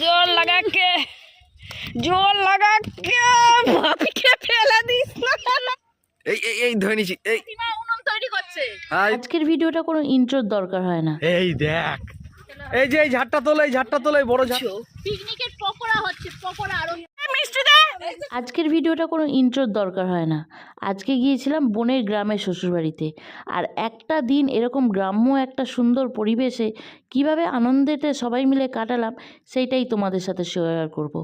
জোর লাগা কে? জোর লাগা কে? ভাবিকে ফেলে দিস না। এই এই এই ধরে নিছি এই। তৈরি করছে। আজকের ভিডিওটা কোনো ইন্ট্রোর দরকার হয় না। এই দেখ। এই যে এই ঝাড়টা তোলে এই ঝাড়টা তোলে বড় ঝাড়। পিকনিকের পকোড়া হচ্ছে পকোড়া আরও মিষ্টি দে আজকের ভিডিওটা কোনো ইন্ট্রোর দরকার হয় না। আজকে গিয়েছিলাম বোনের গ্রামের শ্বশুরবাড়িতে। আর একটা দিন এরকম গ্রাম্য একটা সুন্দর পরিবেশে কীভাবে আনন্দেতে সবাই মিলে কাটালাম সেইটাই তোমাদের সাথে শেয়ার করব।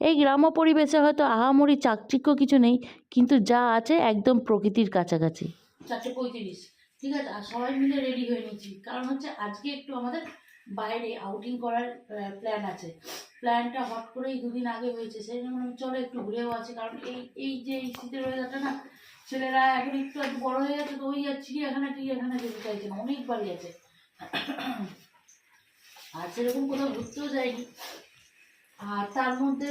এই গ্রাম্য পরিবেশে হয়তো আহামরি চাকচিক্য কিছু নেই কিন্তু যা আছে একদম প্রকৃতির কাছাকাছি। চারটে পঁয়ত্রিশ। ঠিক আছে আর সবাই মিলে রেডি হয়ে নিচ্ছি। কারণ হচ্ছে আজকে একটু আমাদের বাইরে আউটিং করার প্ল্যান আছে। প্ল্যানটা হট করেই দুদিন আগে হয়েছে। সেই জন্য চলো একটু ঘুরেও আছে কারণ এই এই যে এই শীতের ওয়েদারটা না, ছেলেরা এখন একটু একটু বড় হয়ে গেছে তো ওই আর চিড়িয়াখানা, টিড়িয়াখানা যেতে চাইছে না। অনেক বাড়ি আছে। আর সেরকম কোথাও ঘুরতেও যাইনি আর তার মধ্যে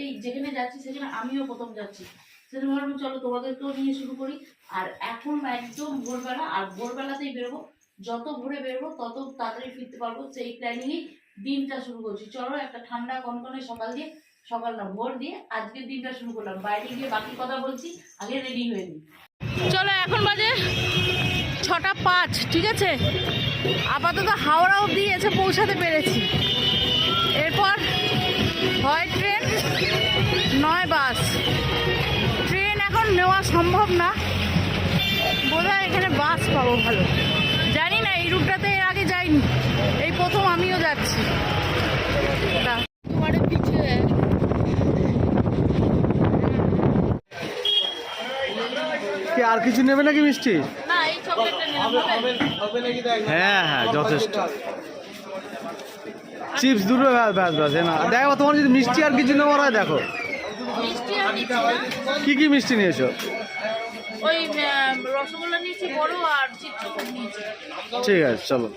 এই যেখানে যাচ্ছি, সেখানে আমিও প্রথম যাচ্ছি। সেজন্য ভাবলাম, চলো তোমাদেরকেও নিয়ে শুরু করি। আর এখন একদম ভোরবেলা, আর ভোরবেলাতেই বেরোবো। যত ভোরে বেরোবো, তত তাড়াতাড়ি ফিরতে পারব। সেই প্ল্যানিংই দিনটা শুরু করছি। চলো, একটা ঠান্ডা কনকনে সকাল দিয়ে, সকাল না, ভোর দিয়ে আজকের দিনটা শুরু করলাম। বাইরে গিয়ে বাকি কথা বলছি, আগে রেডি হয়ে নিই। চলো, এখন বাজে ছটা পাঁচ, ঠিক আছে? আপাতত হাওড়া অবধি এসে পৌঁছাতে পেরেছি। এরপর হয় ট্রেন, নয় বাস। ট্রেন এখন নেওয়া সম্ভব না। বোধহয় এখানে বাস পাবো ভালো। না এই রুটটাতে এর আগে যাইনি। এই প্রথম আমিও যাচ্ছি। আর কিছু নেবে নাকি মিষ্টি? না এই চকলেটটা হ্যাঁ হ্যাঁ যথেষ্ট। চিপস দুটো ব্যাস ব্যাস ব্যাস এ না। দেখো তোমার যদি মিষ্টি আর কিছু নেওয়ার হয় দেখো। কি কি মিষ্টি নিয়েছো? ওই রসগোল্লা নিয়েছি বড় আর চিত্রকূট নিয়েছি। ঠিক আছে চলো।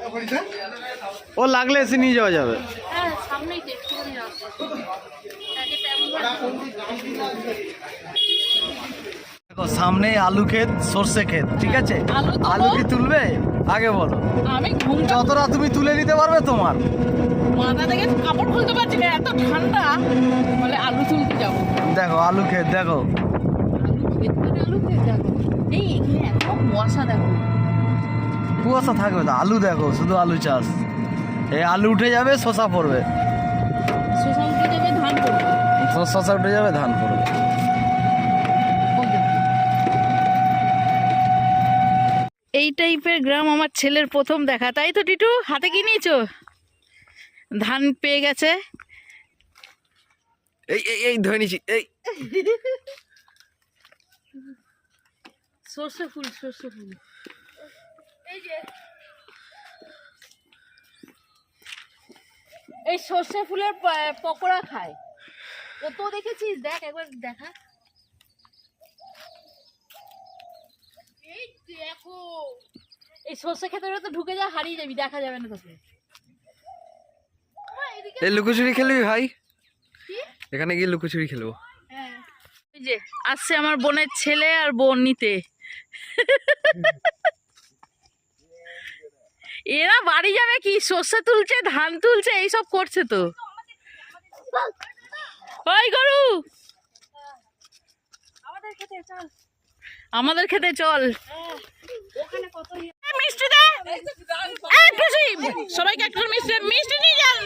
ও লাগলে এসে নিয়ে যাওয়া যাবে। হ্যাঁ দেখো সামনে আলু ক্ষেত সর্ষে ক্ষেত ঠিক আছে? আলু? কি তুলবে? আগে বলো। আমি যতটা তুমি তুলে নিতে পারবে তোমার। মাথা থেকে কাপড় খুলতে পারছি না এত ঠান্ডা। বলে আলু তুলতে যাব। দেখো আলু ক্ষেত দেখো। আলু খেতে মানে আলু খেতে যাব এই এখানে এত কুয়াশা দেখো। কুয়াশা থাকবে তো আলু দেখো শুধু আলু চাষ। এই আলু উঠে যাবে শশা পড়বে। শশা উঠে যাবে ধান পড়বে। এই টাইপের গ্রাম আমার ছেলের প্রথম দেখা তাই তো টিটু? হাতে কি নিয়েছো? ধান পেয়ে গেছে। এই এই এই ধরে নিছি এই। সর্ষে ফুল সর্ষে ফুল। এই সর্ষে ফুলের পকোড়া খায়। কত দেখেছিস? দেখ একবার দেখা। এই দেখো। এই সর্ষে খেতে তো ঢুকে যা হারিয়ে যাবি দেখা যাবে না তোকে। এই লুকোচুরি খেলবি ভাই? এখানে গিয়ে লুকোচুরি খেলব। হ্যাঁ। যে আসছে আমার বোনের ছেলে আর বোন নিতে। এরা বাড়ি যাবে কি? সর্ষে তুলছে ধান তুলছে এইসব করছে তো। ওই গরু! আমাদের খেতে চল। মিষ্টি দে! সবাইকে একটা মিষ্টি মিষ্টি নিয়ে যান।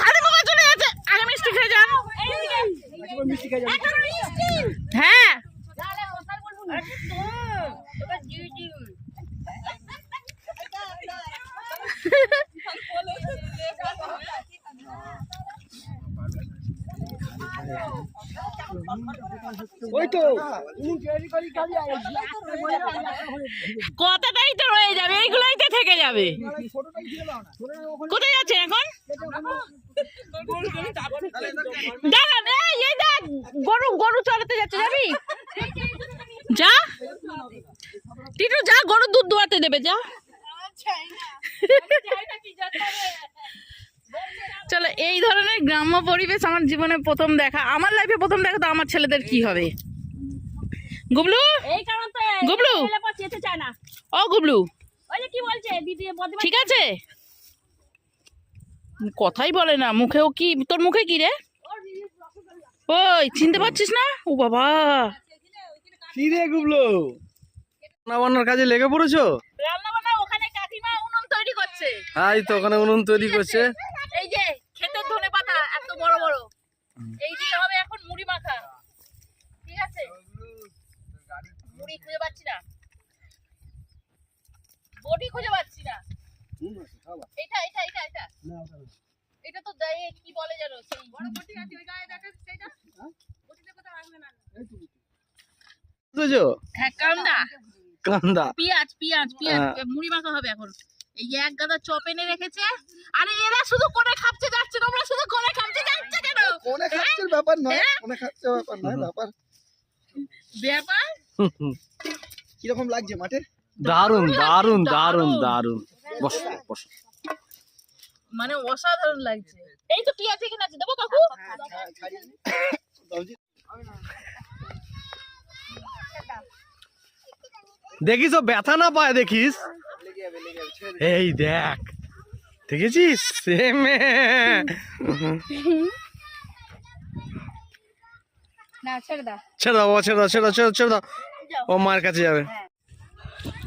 খালি চলে যাচ্ছে আগে মিষ্টি খেয়ে যান। কথাটাই তো রয়ে যাবে? এইগুলোই তো থেকে যাবে। কোথায় যাচ্ছেন এখন? এই দেখ, গরু গরু চড়াতে যাচ্ছে, যাবি? যা। টিটু, যা গরু দুধ দোয়াতে দেবে, যা। চলো, এই ধরনের গ্রাম্য পরিবেশ আমার জীবনে প্রথম দেখা। আমার লাইফে প্রথম দেখা তো আমার ছেলেদের কি হবে? গুবলু? এই কারণ তো গুবলু? যেতে চায় না। ও গুবলু। ওই যে কি বলছে? দিদি বদমাশ ঠিক আছে। কথাই বলে না। মুখেও কি? তোর মুখে কি রে? ওই চিনতে পারছিস না? ও বাবা। কি রে গুবলু? রান্না বান্নার কাজে লেগে পড়েছো? রান্না বান্না ওখানে কাকিমা উনুন তৈরি করছে। হাই তো ওখানে উনুন তৈরি করছে। এই যে ক্ষেতের ধনে পাতা এত বড় বড়। এই দিয়ে হবে এখন মুড়ি মাখা। ঠিক আছে? মুড়ি খুঁজে পাচ্ছি না। বটি খুঁজে পাচ্ছি না। এটা এটা এটা এটা। এটা তো দেয় কি বলে জানো সেই বড় বটি আছে ওই গায়ে দেখে সেইটা? বটিতে কোথাও রাখবে না। বুঝেছ? হ্যাঁ কান্দা। কান্দা। পেঁয়াজ পেঁয়াজ পেঁয়াজ হ্যাঁ। মুড়ি মাখা হবে এখন। এই এক গাদা চপ এনে রেখেছে। আরে এরা শুধু কোনে খাপতে যাচ্ছে তোমরা শুধু কোনে খাপতে যাচ্ছে কেন? কোনে খাচ্ছের ব্যাপার নয় হ্যাঁ? কোনে খাচ্ছে ব্যাপার নয় ব্যাপার। ব্যাপার? কীরকম লাগছে মাঠে? দারুণ দারুণ দারুণ দারুণ বস বস। মানে অসাধারণ লাগছে। এই তো পেঁয়াজ এখানে আছে। দেবো কাকু? দেখিস ও ব্যথা না পায় দেখিস? এই দেখ। দেখেছিস? সেম না ছেড়ে দাও। ছেড়ে দাও ও ছেড়ে দাও ছেড়ে দাও ছেড়ে ছেড়ে দাও। ও মায়ের কাছে যাবে।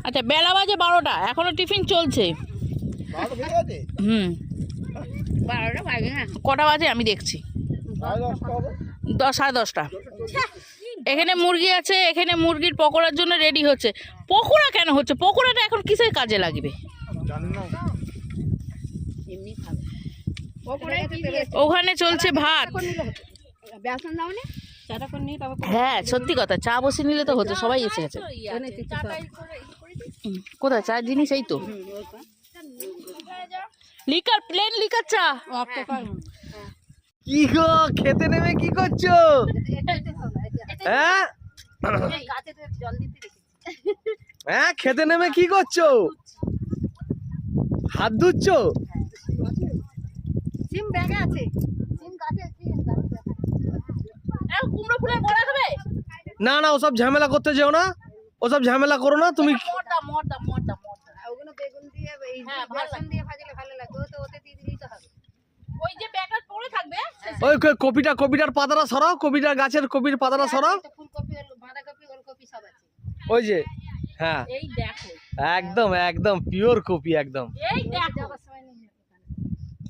আচ্ছা বেলা বাজে বারোটা এখনও টিফিন চলছে। হুম। বারোটা বাজে হ্যাঁ। কটা বাজে আমি দেখছি। দশ সাড়ে দশটা। এখানে মুরগি আছে এখানে মুরগির পকোড়ার জন্য রেডি হচ্ছে। পকোড়া কেন হচ্ছে? পকোড়াটা এখন কিসের কাজে লাগবে? ওখানে চলছে ভাত। হ্যাঁ সত্যি কথা চা বসে নিলে তো হতো সবাই এসে গেছে। কোথায়? চা জিনিস এই তো। লিকার প্লেন লিকার চা। কি গো খেতে নেমে কি করছ? হ্যাঁ? হ্যাঁ খেতে নেমে কি করছ? হাত ধুচ্ছো? এখন কুমড়ো ফুলের বড়া খাবে? না না ওসব ঝামেলা করতে যেও না। ওসব ঝামেলা করো না তুমি মরদা মরদা মরদা মরদা। ওগুলো বেগুন দিয়ে এই হ্যাঁ, দিয়ে ভাজলে ভালো লাগবে তো ওতে দিয়ে দিলেই তো হবে। ওই যে ব্যাটার পড়ে থাকবে ওই কপিটা কপিটার পাতাটা সরাও কপিটার গাছের কপির পাতাটা সরাও। ফুলকপি বাঁধাকপি ওলকপি সব আছে। ওই যে হ্যাঁ। এই দেখো। একদম একদম পিওর কপি একদম। এই দেখো।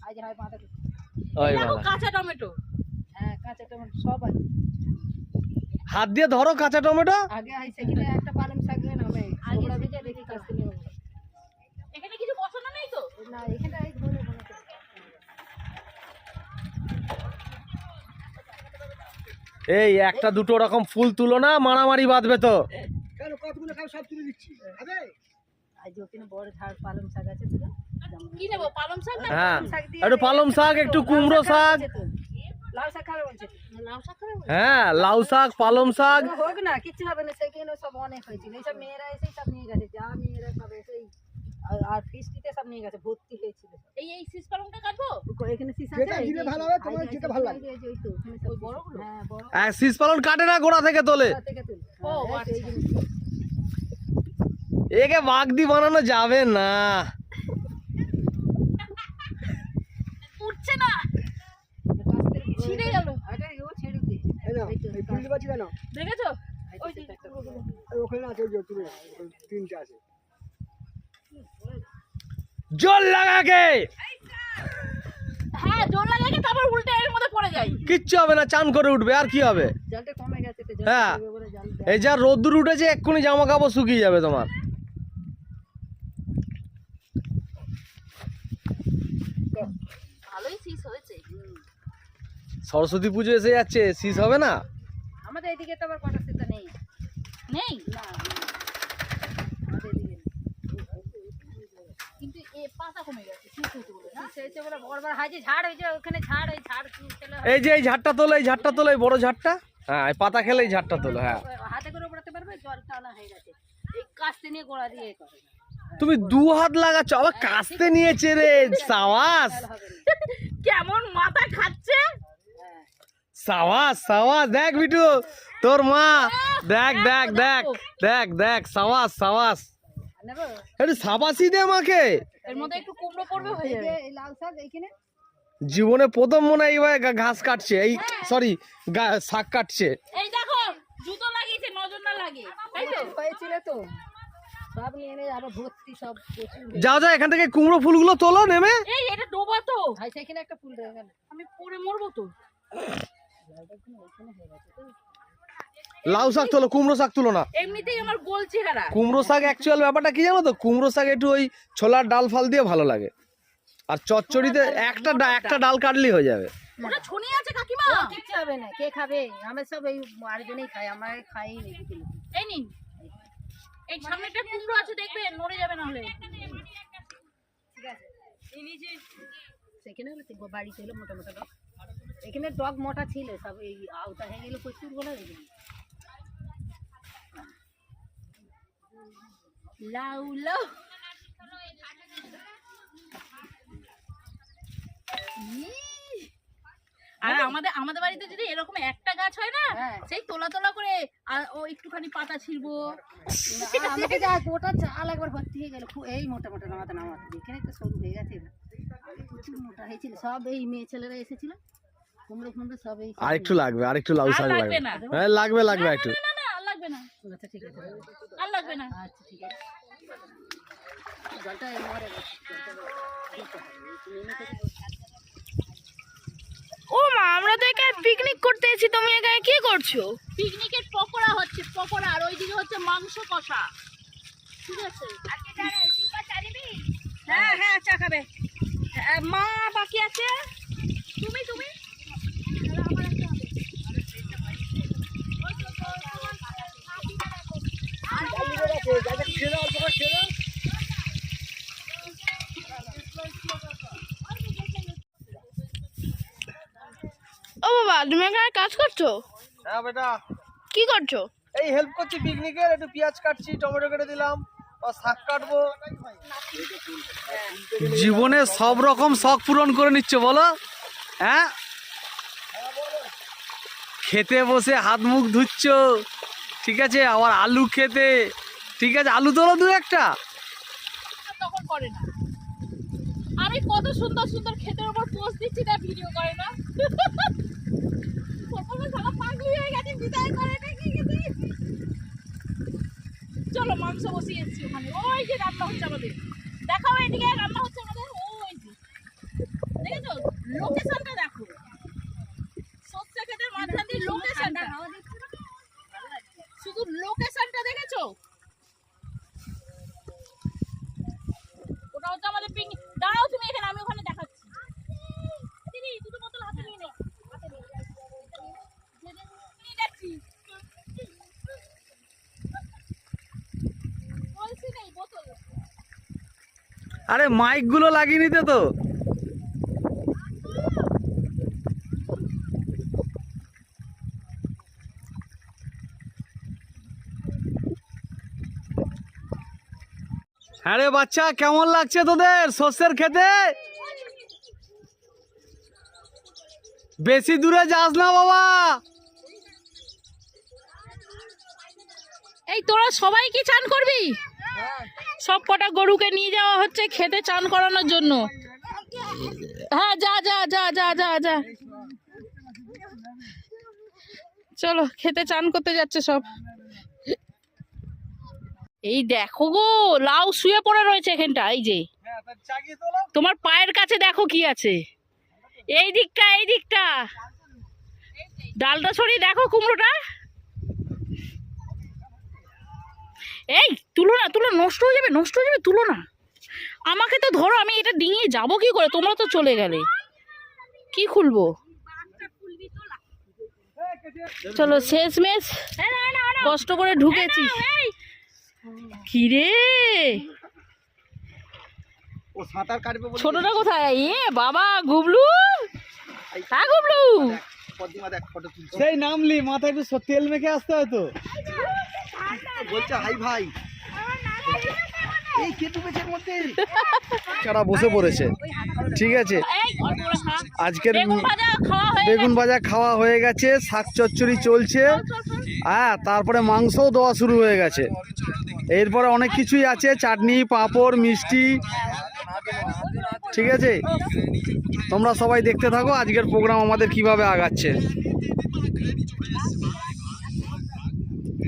আজ হয় বাঁধাকপি। ওই কাঁচা টমেটো। হ্যাঁ কাঁচা টমেটো সব আছে। হাত দিয়ে ধরো কাঁচা টমেটো। আগে সেখানে একটা পালং শাক নিয়ে নাও আমি ওগুলো দেখি কাটতে নিয়ে এখানে কিছু বসানো নেই তো? না এখানে এই ধরে এই একটা দুটো রকম ফুল তুলো না মারামারি বাঁধবে তো। কতগুলো খাও সব তুলে দিচ্ছি। হবে আজ ওখানে বড় ঝাড় পালং শাক আছে তো কি নেব পালং শাক না হ্যাঁ শাক দিয়ে একটু পালং শাক একটু কুমড়ো শাক হ্যাঁ লাউ শাক পালং শাক হোক না কিছু হবে না সেখানে সব অনেক হয়েছিল এইসব মেয়েরা এসেই সব নিয়ে গেছে যা মেয়েরা সব এসেই আর- আর ফিস্টিতে সব নিয়ে গেছে ভর্তি হয়েছিল এই এই শীষ পালংটা কাটবো এখানে শীষ আছে, যেটা ভালো হবে, তোমার যেটা ভালো লাগে। ওই তো, ওখানে সব বড়গুলো? হ্যাঁ, বড়। এক শীষ পালন কাটে না গোড়া থেকে তোলে তুল। ও, হ্যাঁ, আচ্ছা। একে বাগদি বানানো যাবে না উঠছে না ছিঁড়ে গেল এটা ও ছেড়ে দে। ফুলটি পাচ্ছি কেন? দেখেছ? ওখানে আছে ওই তিনটে আছে। জল লাগাকে হ্যাঁ জোর লাগে তারপর উল্টে এর মধ্যে পড়ে যাই। কিচ্ছু হবে না চান করে উঠবে আর কি হবে? জলটা কমে গেছে হ্যাঁ। জল। এই যা রোদ্দুর উঠেছে এক্ষুনি জামা কাপড় শুকিয়ে যাবে তোমার। ভালোই শীষ হয়েছে। সরস্বতী পুজো এসে যাচ্ছে শীষ হবে না? আমাদের এদিকে তো আবার কটা নেই। নেই? না না। আমাদের এদিকে কিন্তু এ পাতা কমে গেছে শীষ হয়েছে বলে? না শীত হয়েছে বলে বড় বড় হাজি ঝাড় হয়েছে ওখানে ঝাড় ওই ঝাড় এই যে এই ঝাড়টা তোলো এই ঝাড়টা তোলো এই বড় ঝাড়টা। হ্যাঁ পাতা খেলে এই ঝাড়টা তোলো হ্যাঁ। হাতে করে পড়াতে পারবে জল টানা হয়ে গেছে। এই কাস্তে নিয়ে গোড়া দিয়ে করে তুমি দু হাত লাগাচ্ছ আবার কাস্তে নিয়েছে রে সাওয়াস কেমন মাথা খাচ্ছে? সাওয়াস সাওয়াস দেখ বিটু তোর মা দেখ দেখ দেখ দেখ দেখ সাওয়াস সাওয়াস একটু সাবাসি দে মাকে এর মধ্যে একটু কুমড়ো পড়বে হয়ে এই যাবে। যে এই লাল শাক এইখানে? জীবনে প্রথম মনে হয় এইভাবে ঘাস কাটছে। এই সরি শাক কাটছে। এই দেখো জুতো লাগিয়েছে নজর না লাগে হয়েছিল তো। সব নিয়ে এনে আবার ভর্তি সব প্রচুর হয়েছে। যাও যাও এখান থেকে কুমড়ো ফুলগুলো তোলো নেমে। এই এটা ডোবা তো। ভাই সেখানে একটা ফুল আমি পরে মরবো তো। লাউ শাক তোলো কুমড়ো শাক তুলো না। এমনিতেই আমার গোল চেহারা। কুমড়ো শাক অ্যাকচুয়াল ব্যাপারটা কি জানো তো? কুমড়ো শাক একটু ওই ছোলার ডাল ফাল দিয়ে ভালো লাগে। আর চচ্চড়িতে একটা একটা ডাল কাটলেই হয়ে যাবে। ওটা ছনি আছে কাকিমা? ও কিচ্ছু হবে না? কে খাবে? আমরা সব এই আরেকজনেই খাই আমরা খাই নি এই নিন। এই সামনেটা কুমড়ো আছে দেখবেন নড়ে যাবে না হলে। ঠিক আছে। বাড়িতে মোটা মোটা এখানে ডগ মোটা ছিল সব এই আওতা হয়ে গেল প্রচুর বলে লাউ লাউ। আর আমাদের আমাদের বাড়িতে যদি এরকম একটা গাছ হয় না হ্যাঁ। সেই তোলা তোলা করে আর ও একটুখানি পাতা ছিড়বো। আমাকে যা গোটা চাল একবার ভর্তি হয়ে গেল। এই মোটা মোটা নামাতে নামাতে। এখানে তো সরু হয়ে গেছে প্রচুর মোটা হয়েছিল। সব এই মেয়ে ছেলেরা এসেছিল। আর একটু লাগবে আর একটু লাউ শাক লাগবে লাগবে। না। হ্যাঁ লাগবে লাগবে একটু। না না আর লাগবে না। আচ্ছা ঠিক আছে আর লাগবে না। আচ্ছা ঠিক আছে। জলটা মরে ও মা আমরা তো এখানে পিকনিক করতে এসেছি তুমি এখানে কি করছ? পিকনিকের পকোড়া হচ্ছে পকোড়া আর ওই ওইদিকে হচ্ছে মাংস কষা। ঠিক আছে? হ্যাঁ হ্যাঁ চা খাবে। মা বাকি আছে? তুমি তুমি? ও বাবা তুমি এখানে কাজ করছ? হ্যাঁ বেটা। কি করছ? এই হেল্প করছি পিকনিকের একটু পেঁয়াজ কাটছি টমেটো কেটে দিলাম আর শাক কাটবো। জীবনে সব রকম শখ পূরণ করে নিচ্ছ বলো? হ্যাঁ? খেতে বসে হাত মুখ ধুচ্ছ ঠিক আছে? আবার আলু খেতে। ঠিক আছে, আলু তোলো দু একটা। তখন করে না। আমি কত সুন্দর সুন্দর ক্ষেতের উপর পোস্ট দিচ্ছি না ভিডিও করে না। প্রথমে গেছে বিদায় করে নাকি চলো মাংস বসিয়ে এসছি ওখানে। ওই যে রান্না হচ্ছে আমাদের। দেখাও এদিকে, রান্না হচ্ছে আমাদের ওই যে দেখেছ লোকেশনটা দেখো সর্ষে ক্ষেতের মাঝখান দিয়ে লোকেশনটা শুধু লোকেশনটা দেখেছ ওটা হচ্ছে আমাদের পিকনিক দাঁড়াও তুমি এখানে আমি ওখানে দেখাচ্ছি দিদি দুটো বোতল হাতে নিয়ে নে হাতে নিয়ে নে। নিয়ে যাচ্ছি বলছি নেই বোতল আরে মাইকগুলো লাগিয়ে নিতে তো। হ্যাঁ রে বাচ্চা কেমন লাগছে তোদের শস্যের খেতে? বেশি দূরে যাস না বাবা। এই তোরা সবাই কি চান করবি? সব কটা গরুকে নিয়ে যাওয়া হচ্ছে খেতে চান করানোর জন্য। হ্যাঁ যা যা যা যা যা যা। চলো, খেতে চান করতে যাচ্ছে সব। এই দেখো গো, লাউ শুয়ে পড়ে রয়েছে এখানটা, এই যে। তোমার পায়ের কাছে দেখো কি আছে। এই দিকটা এই দিকটা। ডালটা সরিয়ে দেখো কুমড়োটা। এই তুলো না তুলো নষ্ট হয়ে যাবে নষ্ট হয়ে যাবে তুলো না আমাকে তো ধরো আমি এটা ডিঙিয়ে যাব কি করে? তোমরা তো চলে গেলে। কি খুলবো? চলো শেষ মেশ কষ্ট করে ঢুকেছি। কি রে? ও সাঁতার ছোটটা কোথায়? এ বাবা গুবলু। হ্যাঁ গুবলু। পদ্মা দেখ ফটো তুলছে। সেই নামলি মাথায় একটু তেল মেখে আসতে হয়তো বলছে হাই ভাই। এই কেটু বেচের মধ্যে? কারা বসে পড়েছে। ঠিক আছে। খা। আজকের বেগুন ভাজা খাওয়া হয়ে বেগুন ভাজা খাওয়া হয়ে গেছে শাক চচ্চড়ি চলছে। হ্যাঁ তারপরে মাংসও দেওয়া শুরু হয়ে গেছে। এরপরে অনেক কিছুই আছে চাটনি পাঁপড় মিষ্টি। ঠিক আছে? তোমরা সবাই দেখতে থাকো আজকের প্রোগ্রাম আমাদের কীভাবে আগাচ্ছে।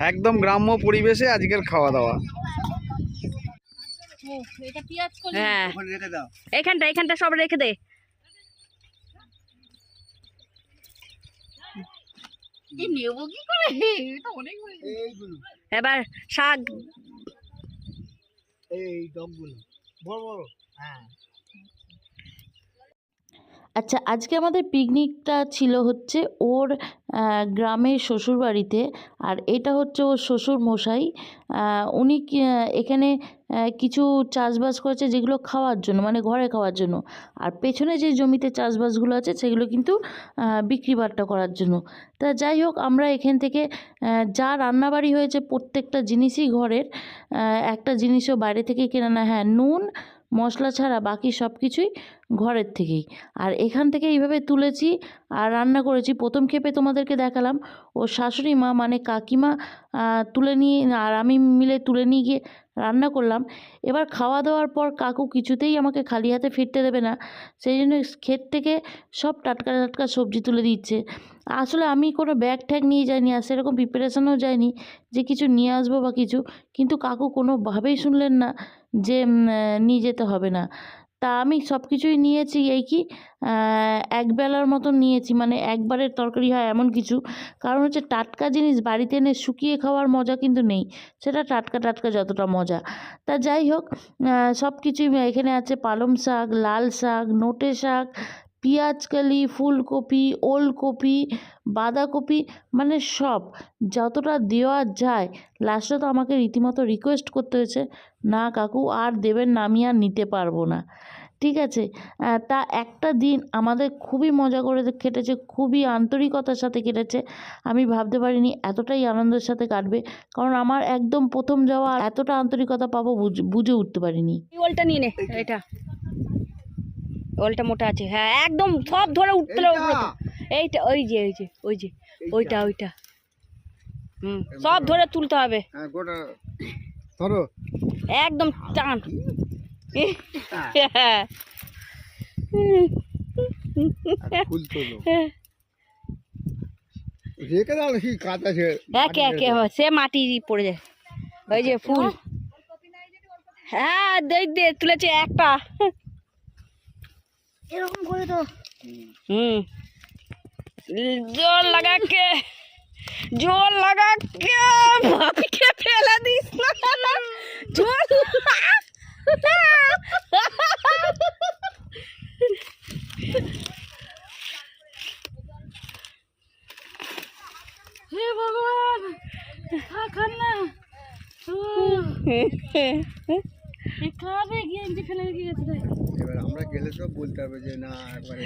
একদম গ্রাম্য পরিবেশে আজকের খাওয়া দাওয়া এটা পেঁয়াজ হ্যাঁ। ওখানে রেখে দাও। এইখানটা এইখানটা সব রেখে দে। নেব কি করে? এটা অনেক হয়েছে। এইগুলো। এবার শাক। এই বড় বড়। হ্যাঁ। আচ্ছা আজকে আমাদের পিকনিকটা ছিল হচ্ছে ওর গ্রামের শ্বশুরবাড়িতে আর এটা হচ্ছে ওর শ্বশুর মশাই উনি এখানে কিছু চাষবাস করেছে যেগুলো খাওয়ার জন্য মানে ঘরে খাওয়ার জন্য। আর পেছনে যে জমিতে চাষবাসগুলো আছে সেগুলো কিন্তু বিক্রি বাট্টা করার জন্য। তা যাই হোক, আমরা এখান থেকে যা রান্নাবাড়ি হয়েছে প্রত্যেকটা জিনিসই ঘরের। একটা জিনিসও বাইরে থেকে কেনা না। হ্যাঁ নুন মশলা ছাড়া বাকি সব কিছুই ঘরের থেকেই। আর এখান থেকে এইভাবে তুলেছি আর রান্না করেছি। প্রথম ক্ষেপে তোমাদেরকে দেখালাম, ও শাশুড়ি মা মানে কাকিমা তুলে নিয়ে, আর আমি মিলে তুলে নিয়ে গিয়ে রান্না করলাম। এবার খাওয়া দাওয়ার পর কাকু কিছুতেই আমাকে খালি হাতে ফিরতে দেবে না। সেই জন্য ক্ষেত থেকে সব টাটকা টাটকা সবজি তুলে দিচ্ছে। আসলে আমি কোনো ব্যাগ ট্যাগ নিয়ে যাইনি আর সেরকম প্রিপারেশনও যাইনি যে কিছু নিয়ে আসব বা কিছু। কিন্তু কাকু কোনোভাবেই শুনলেন না। যে নিয়ে যেতে হবে না। তা আমি সব কিছুই নিয়েছি, এই কি একবেলার এক বেলার মতন নিয়েছি। মানে একবারের তরকারি হয় এমন কিছু। কারণ হচ্ছে টাটকা জিনিস বাড়িতে এনে শুকিয়ে খাওয়ার মজা কিন্তু নেই। সেটা টাটকা টাটকা যতটা মজা। তা যাই হোক সব কিছুই এখানে আছে। পালং শাক, লাল শাক, নোটে শাক পেঁয়াজকালি ফুলকপি, ওলকপি, বাঁধাকপি মানে সব। যতটা দেওয়া যায় লাস্টে তো আমাকে রীতিমতো রিকোয়েস্ট করতে হয়েছে, না কাকু, আর দেবেন না, আমি আর নিতে পারব না। ঠিক আছে? তা একটা দিন আমাদের খুবই মজা করে কেটেছে, খুবই আন্তরিকতার সাথে কেটেছে। আমি ভাবতে পারিনি এতটাই আনন্দের সাথে কাটবে, কারণ আমার একদম প্রথম যাওয়া এতটা আন্তরিকতা পাবো বুঝে উঠতে পারিনি। নিয়ে এটা। ওলটা মোটা আছে। হ্যাঁ একদম সব ধরে উঠতে এইটা! ওই যে ওই যে ওই যে ওইটা ওইটা। হুম সব ধরে তুলতে হবে। হ্যাঁ ধরো। একদম টান। সে মাটি পড়ে যায়। ওই যে ফুল। হ্যাঁ দে দে তুলেছে একটা এরকম করে তো। হুম। জোর লাগা কে জোর লাগা কে ফেলে দিস না জোর হে ভগবান খা খান না কাবে গেঞ্জি ফেলে রেখে গেছে তাই এবার আমরা গেলে তো বলতে হবে যে না একবারে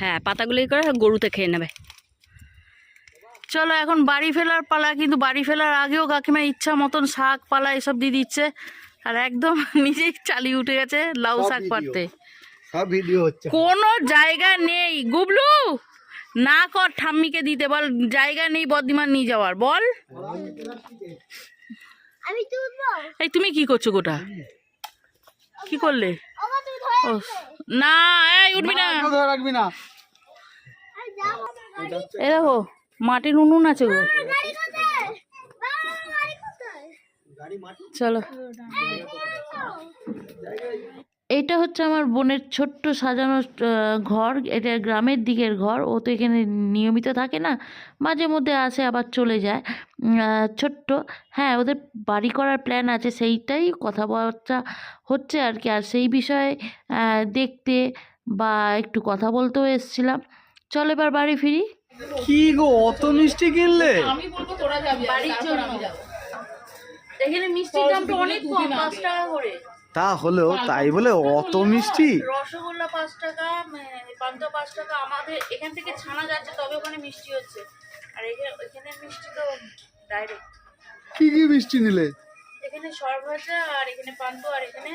হ্যাঁ পাতাগুলি করে গরুতে খেয়ে নেবে। চলো এখন বাড়ি ফেলার পালা কিন্তু বাড়ি ফেলার আগেও কাকিমা ইচ্ছা মতন শাক পালা এসব দিয়ে দিচ্ছে। আর একদম নিজেই চালিয়ে উঠে গেছে লাউ শাক। পারতে সব ভিডিও হচ্ছে। কোনো জায়গা নেই। গুবলু! না কর ঠাম্মিকে দিতে বল জায়গা নেই বদ্দিমান নিয়ে যাওয়ার বল। এই তুমি কি করছ গোটা? কি করলে? না এই উঠবি না। রাখবি না। এ দেখো মাটির উনুন আছে গো। চলো। এইটা হচ্ছে আমার বোনের ছোট্ট সাজানো ঘর। এটা গ্রামের দিকের ঘর। ও তো এখানে নিয়মিত থাকে না। মাঝে মধ্যে আসে আবার চলে যায়। ছোট্ট। হ্যাঁ ওদের বাড়ি করার প্ল্যান আছে। সেইটাই কথাবার্তা হচ্ছে আর কি। আর সেই বিষয়ে দেখতে বা একটু কথা বলতেও এসেছিলাম। চল এবার বাড়ি ফিরি। কি গো অত মিষ্টি কিনলে? বাড়ির জন্য এখানে মিষ্টির দাম তো অনেক কম পাঁচ টাকা করে। তা হলেও তাই বলে অত মিষ্টি? রসগোল্লা পাঁচ টাকা পান্তা পাঁচ টাকা আমাদের এখান থেকে ছানা যাচ্ছে তবে ওখানে মিষ্টি হচ্ছে। আর এখানে এখানে মিষ্টি তো ডাইরেক্ট কি কি মিষ্টি নিলে? এখানে সরভাজা আর এখানে পান্তো আর এখানে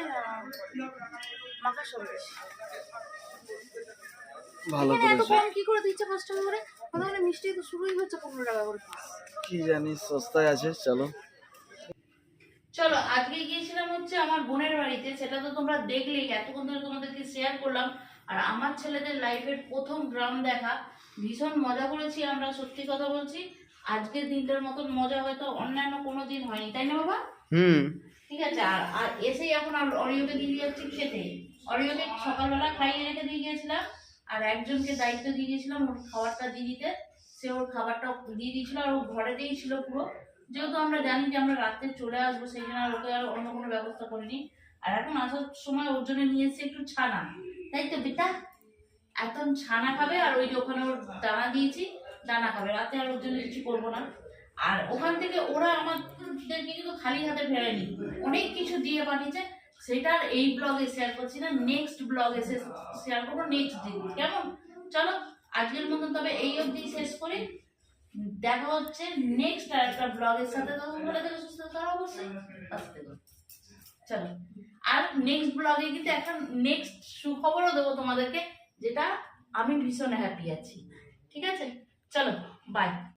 মাখা সন্দেশ। ভালো কম কি করে দিচ্ছে পাঁচ টাকা করে? ওখানে মিষ্টি তো শুরুই হচ্ছে পনেরো টাকা করে। কি জানি সস্তায় আছে চলো। হচ্ছে আমার বোনের বাড়িতে সেটা তো তোমরা দেখলেই এতক্ষণ ধরে তোমাদেরকে শেয়ার করলাম। আর আমার ছেলেদের লাইফের প্রথম গ্রাম দেখা ভীষণ মজা করেছি আমরা সত্যি কথা বলছি। আজকের দিনটার মতন মজা হয়তো অন্যান্য কোনো দিন হয়নি তাই না বাবা? হুম। ঠিক আছে আর আর এসেই এখন আর অরিওকে দিয়ে যাচ্ছি খেতে। অরিওকে সকালবেলা খাইয়ে রেখে দিয়ে গিয়েছিলাম আর একজনকে দায়িত্ব দিয়ে গিয়েছিলাম ওর খাবারটা দিয়ে দিতে। সে ওর খাবারটা দিয়ে দিয়েছিল আর ও ঘরেতেই ছিল পুরো। যেহেতু আমরা জানি যে আমরা রাত্রে চলে আসব, সেই জন্য আর ওকে আর অন্য কোনো ব্যবস্থা করিনি। আর এখন আসার সময় ওর জন্য নিয়ে এসেছি একটু ছানা। তাই তো বেটা? এখন ছানা খাবে আর ওই যে ওখানে ওর দানা দিয়েছি, দানা খাবে। রাতে আর ওর জন্য কিছু করব না। আর ওখান থেকে ওরা আমাদেরকে কিন্তু খালি হাতে ফেরেনি অনেক কিছু দিয়ে পাঠিয়েছে। সেটা আর এই ব্লগে শেয়ার করছি না। নেক্সট ব্লগে শেয়ার করব নেক্সট দিন। কেমন? চলো, আজকের মতন তবে এই অবধি শেষ করি। দেখা হচ্ছে নেক্সট আর একটা ব্লগের সাথে। তখন বলে দেবে সুস্থ তারা অবশ্যই চলো। আর নেক্সট ব্লগে কিন্তু একটা নেক্সট সুখবরও দেবো তোমাদেরকে, যেটা আমি ভীষণ হ্যাপি আছি। ঠিক আছে? চলো বাই